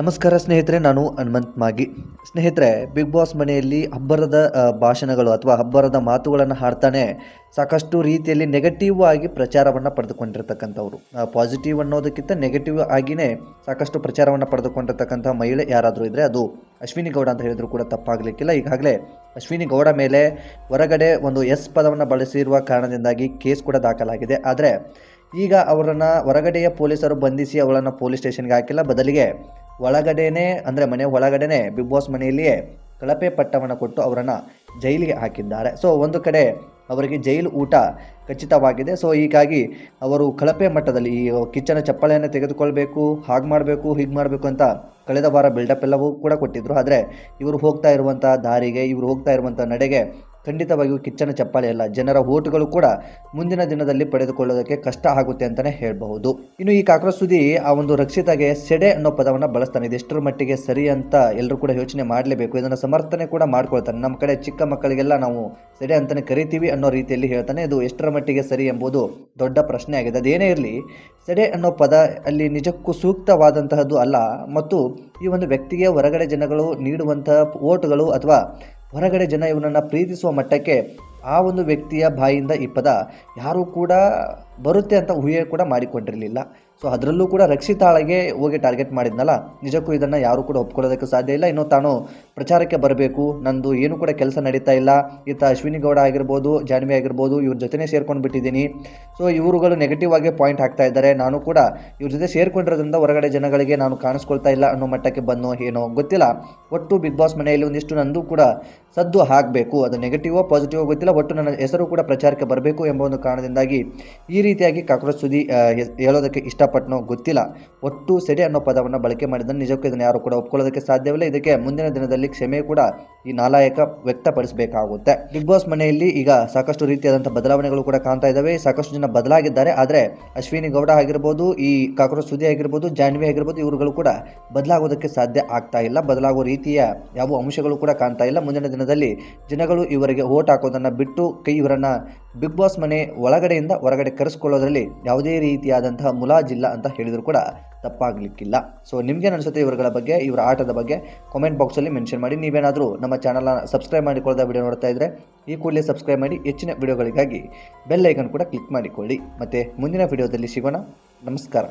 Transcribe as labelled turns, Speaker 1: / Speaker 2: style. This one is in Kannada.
Speaker 1: ನಮಸ್ಕಾರ ಸ್ನೇಹಿತರೆ, ನಾನು ಹನುಮಂತ್ ಮಾಗಿ. ಸ್ನೇಹಿತರೆ ಬಿಗ್ ಬಾಸ್ ಮನೆಯಲ್ಲಿ ಹಬ್ಬರದ ಭಾಷಣಗಳು ಅಥವಾ ಹಬ್ಬರದ ಮಾತುಗಳನ್ನು ಹಾಡ್ತಾನೆ ಸಾಕಷ್ಟು ರೀತಿಯಲ್ಲಿ ನೆಗೆಟಿವ್ ಆಗಿ ಪ್ರಚಾರವನ್ನು ಪಡೆದುಕೊಂಡಿರ್ತಕ್ಕಂಥವ್ರು. ಪಾಸಿಟಿವ್ ಅನ್ನೋದಕ್ಕಿಂತ ನೆಗೆಟಿವ್ ಆಗಿಯೇ ಸಾಕಷ್ಟು ಪ್ರಚಾರವನ್ನು ಪಡೆದುಕೊಂಡಿರ್ತಕ್ಕಂಥ ಮಹಿಳೆ ಯಾರಾದರೂ ಇದ್ದರೆ ಅದು ಅಶ್ವಿನಿ ಗೌಡ ಅಂತ ಹೇಳಿದ್ರು ಕೂಡ ತಪ್ಪಾಗಲಿಕ್ಕಿಲ್ಲ. ಈಗಾಗಲೇ ಅಶ್ವಿನಿ ಗೌಡ ಮೇಲೆ ಹೊರಗಡೆ ಒಂದು ಎಸ್ ಪದವನ್ನು ಬಳಸಿರುವ ಕಾರಣದಿಂದಾಗಿ ಕೇಸ್ ಕೂಡ ದಾಖಲಾಗಿದೆ. ಆದರೆ ಈಗ ಅವರನ್ನು ಹೊರಗಡೆಯ ಪೊಲೀಸರು ಬಂಧಿಸಿ ಅವಳನ್ನು ಪೊಲೀಸ್ ಸ್ಟೇಷನ್ಗೆ ಹಾಕಿಲ್ಲ. ಬದಲಿಗೆ ಒಳಗಡೆನೇ, ಅಂದರೆ ಮನೆ ಒಳಗಡೆನೆ ಬಿಗ್ ಬಾಸ್ ಮನೆಯಲ್ಲಿಯೇ ಕಳಪೆ ಪಟ್ಟವನ್ನು ಕೊಟ್ಟು ಅವರನ್ನು ಜೈಲಿಗೆ ಹಾಕಿದ್ದಾರೆ. ಸೊ ಒಂದು ಕಡೆ ಅವರಿಗೆ ಜೈಲು ಊಟ ಖಚಿತವಾಗಿದೆ. ಸೊ ಹೀಗಾಗಿ ಅವರು ಕಳಪೆ ಮಟ್ಟದಲ್ಲಿ ಈ ಕಿಚ್ಚನ ಚಪ್ಪಳೆಯನ್ನು ತೆಗೆದುಕೊಳ್ಬೇಕು, ಹಾಗೆ ಮಾಡಬೇಕು, ಹೀಗೆ ಮಾಡಬೇಕು ಅಂತ ಕಳೆದ ವಾರ ಬಿಲ್ಡಪ್ ಎಲ್ಲವೂ ಕೂಡ ಕೊಟ್ಟಿದ್ರು. ಆದರೆ ಇವರು ಹೋಗ್ತಾ ಇರುವಂಥ ದಾರಿಗೆ, ಇವರು ಹೋಗ್ತಾ ಇರುವಂಥ ನಡೆಗೆ ಖಂಡಿತವಾಗಿಯೂ ಕಿಚ್ಚನ ಚಪ್ಪಾಳೆ ಅಲ್ಲ. ಜನರ ಓಟುಗಳು ಕೂಡ ಮುಂದಿನ ದಿನದಲ್ಲಿ ಪಡೆದುಕೊಳ್ಳೋದಕ್ಕೆ ಕಷ್ಟ ಆಗುತ್ತೆ ಅಂತಲೇ ಹೇಳಬಹುದು. ಇನ್ನು ಈ ಕಾಕ್ರೋಚ್ ಸುದ್ದಿ ಆ ಒಂದು ರಕ್ಷಿತಾಗೆ ಸೆಡೆ ಅನ್ನೋ ಪದವನ್ನು ಬಳಸ್ತಾನೆ. ಇದು ಎಷ್ಟರ ಮಟ್ಟಿಗೆ ಸರಿ ಅಂತ ಎಲ್ಲರೂ ಕೂಡ ಯೋಚನೆ ಮಾಡಲೇಬೇಕು. ಇದನ್ನು ಸಮರ್ಥನೆ ಕೂಡ ಮಾಡ್ಕೊಳ್ತಾನೆ. ನಮ್ಮ ಕಡೆ ಚಿಕ್ಕ ಮಕ್ಕಳಿಗೆಲ್ಲ ನಾವು ಸೆಡೆ ಅಂತಲೇ ಕರಿತೀವಿ ಅನ್ನೋ ರೀತಿಯಲ್ಲಿ ಹೇಳ್ತಾನೆ. ಇದು ಎಷ್ಟರ ಮಟ್ಟಿಗೆ ಸರಿ ಎಂಬುದು ದೊಡ್ಡ ಪ್ರಶ್ನೆ ಆಗಿದೆ. ಅದೇನೇ ಇರಲಿ ಸೆಡೆ ಅನ್ನೋ ಪದ ಅಲ್ಲಿ ನಿಜಕ್ಕೂ ಸೂಕ್ತವಾದಂತಹದ್ದು ಅಲ್ಲ. ಮತ್ತು ಈ ಒಂದು ವ್ಯಕ್ತಿಗೆ ಹೊರಗಡೆ ಜನಗಳು ನೀಡುವಂತಹ ಓಟುಗಳು ಅಥವಾ ಹೊರಗಡೆ ಜನ ಇವನನ್ನು ಪ್ರೀತಿಸುವ ಮಟ್ಟಕ್ಕೆ ಆ ಒಂದು ವ್ಯಕ್ತಿಯ ಬಾಯಿಂದ ಈ ಪದ ಯಾರೂ ಕೂಡ ಬರುತ್ತೆ ಅಂತ ಊಹೆ ಕೂಡ ಮಾಡಿಕೊಂಡಿರಲಿಲ್ಲ. ಸೊ ಅದರಲ್ಲೂ ಕೂಡ ರಕ್ಷಿತಾಳಗೆ ಹೋಗಿ ಟಾರ್ಗೆಟ್ ಮಾಡಿದ್ನಲ್ಲ, ನಿಜಕ್ಕೂ ಇದನ್ನು ಯಾರೂ ಕೂಡ ಒಪ್ಕೊಳ್ಳೋದಕ್ಕೆ ಸಾಧ್ಯ ಇಲ್ಲ. ಇನ್ನು ತಾನು ಪ್ರಚಾರಕ್ಕೆ ಬರಬೇಕು, ನಂದು ಏನು ಕೂಡ ಕೆಲಸ ನಡೀತಾ ಇಲ್ಲ. ಈತ ಅಶ್ವಿನಿ ಗೌಡ ಆಗಿರ್ಬೋದು, ಜಾನ್ವಿ ಆಗಿರ್ಬೋದು, ಇವ್ರ ಜೊತೆನೇ ಸೇರ್ಕೊಂಡು ಬಿಟ್ಟಿದ್ದೀನಿ ಸೊ ಇವರುಗಳು ನೆಗೆಟಿವ್ ಆಗಿ ಪಾಯಿಂಟ್ ಹಾಕ್ತಾ ಇದ್ದಾರೆ. ನಾನು ಕೂಡ ಇವ್ರ ಜೊತೆ ಸೇರ್ಕೊಂಡಿರೋದ್ರಿಂದ ಹೊರಗಡೆ ಜನಗಳಿಗೆ ನಾನು ಕಾಣಿಸ್ಕೊಳ್ತಾ ಇಲ್ಲ ಅನ್ನೋ ಮಟ್ಟಕ್ಕೆ ಬಂದು ಏನೋ ಗೊತ್ತಿಲ್ಲ. ಒಟ್ಟು ಬಿಗ್ ಬಾಸ್ ಮನೆಯಲ್ಲಿ ಒಂದಿಷ್ಟು ನಂದು ಕೂಡ ಸದ್ದು ಹಾಕಬೇಕು ಅದು ನೆಗೆಟಿವೋ ಪಾಸಿಟಿವೋ ಗೊತ್ತಿಲ್ಲ. ಒಟ್ಟು ನನ್ನ ಹೆಸರು ಕೂಡ ಪ್ರಚಾರಕ್ಕೆ ಬರಬೇಕು ಎಂಬ ಒಂದು ಕಾರಣದಿಂದಾಗಿ ಈ ರೀತಿಯಾಗಿ ಕಾಕ್ರೋಚ್ ಸುದ್ದಿ ಹೇಳೋದಕ್ಕೆ ಇಷ್ಟಪಟ್ಟನೋ ಗೊತ್ತಿಲ್ಲ. ಒಟ್ಟು ಸೆಡೆ ಅನ್ನೋ ಪದವನ್ನು ಬಳಕೆ ಮಾಡಿದ್ದನ್ನು ನಿಜಕ್ಕೂ ಇದನ್ನು ಯಾರು ಕೂಡ ಒಪ್ಕೊಳ್ಳೋದಕ್ಕೆ ಸಾಧ್ಯವಿಲ್ಲ. ಇದಕ್ಕೆ ಮುಂದಿನ ದಿನದಲ್ಲಿ ಕ್ಷಮೆ ಕೂಡ ಈ ನಾಲಾಯಕ ವ್ಯಕ್ತಪಡಿಸಬೇಕಾಗುತ್ತೆ. ಬಿಗ್ ಬಾಸ್ ಮನೆಯಲ್ಲಿ ಈಗ ಸಾಕಷ್ಟು ರೀತಿಯಾದಂಥ ಬದಲಾವಣೆಗಳು ಕೂಡ ಕಾಣ್ತಾ ಇದ್ದಾವೆ ಸಾಕಷ್ಟು ಜನ ಬದಲಾಗಿದ್ದಾರೆ. ಆದರೆ ಅಶ್ವಿನಿ ಗೌಡ ಆಗಿರ್ಬೋದು, ಈ ಕಾಕ್ರೋಚ್ ಸುದಿ ಆಗಿರ್ಬೋದು, ಜಾನ್ವಿ ಆಗಿರ್ಬೋದು, ಇವರುಗಳು ಕೂಡ ಬದಲಾಗೋದಕ್ಕೆ ಸಾಧ್ಯ ಆಗ್ತಾ ಇಲ್ಲ. ಬದಲಾಗುವ ರೀತಿಯ ಯಾವ ಅಂಶಗಳು ಕೂಡ ಕಾಣ್ತಾ ಇಲ್ಲ. ಮುಂದಿನ ದಿನದಲ್ಲಿ ಜನಗಳು ಇವರಿಗೆ ಓಟ್ ಹಾಕೋದನ್ನು ಬಿಟ್ಟು ಕೈ ಇವರನ್ನ ಬಿಗ್ ಬಾಸ್ ಮನೆ ಒಳಗಡೆಯಿಂದ ಹೊರಗಡೆ ಕರೆಸ್ಕೊಳ್ಳೋದ್ರಲ್ಲಿ ಯಾವುದೇ ರೀತಿಯಾದಂತಹ ಮುಲಾಜಿಲ್ಲ ಅಂತ ಹೇಳಿದ್ರು ಕೂಡ ತಪ್ಪಾಗಲಿಕ್ಕಿಲ್ಲ. ಸೊ ನಿಮಗೇನು ಅನಿಸುತ್ತೆ ಇವರುಗಳ ಬಗ್ಗೆ, ಇವರ ಆಟದ ಬಗ್ಗೆ ಕಾಮೆಂಟ್ ಬಾಕ್ಸಲ್ಲಿ ಮೆನ್ಷನ್ ಮಾಡಿ. ನೀವೇನಾದರೂ ನಮ್ಮ ಚಾನಲ್ನ ಸಬ್ಸ್ಕ್ರೈಬ್ ಮಾಡಿಕೊಳ್ಳದ ವಿಡಿಯೋ ನೋಡ್ತಾ ಇದ್ದರೆ ಈ ಕೂಡಲೇ ಸಬ್ಸ್ಕ್ರೈಬ್ ಮಾಡಿ, ಹೆಚ್ಚಿನ ವಿಡಿಯೋಗಳಿಗಾಗಿ ಬೆಲ್ ಐಕನ್ ಕೂಡ ಕ್ಲಿಕ್ ಮಾಡಿಕೊಳ್ಳಿ. ಮತ್ತು ಮುಂದಿನ ವಿಡಿಯೋದಲ್ಲಿ ಸಿಗೋಣ. ನಮಸ್ಕಾರ.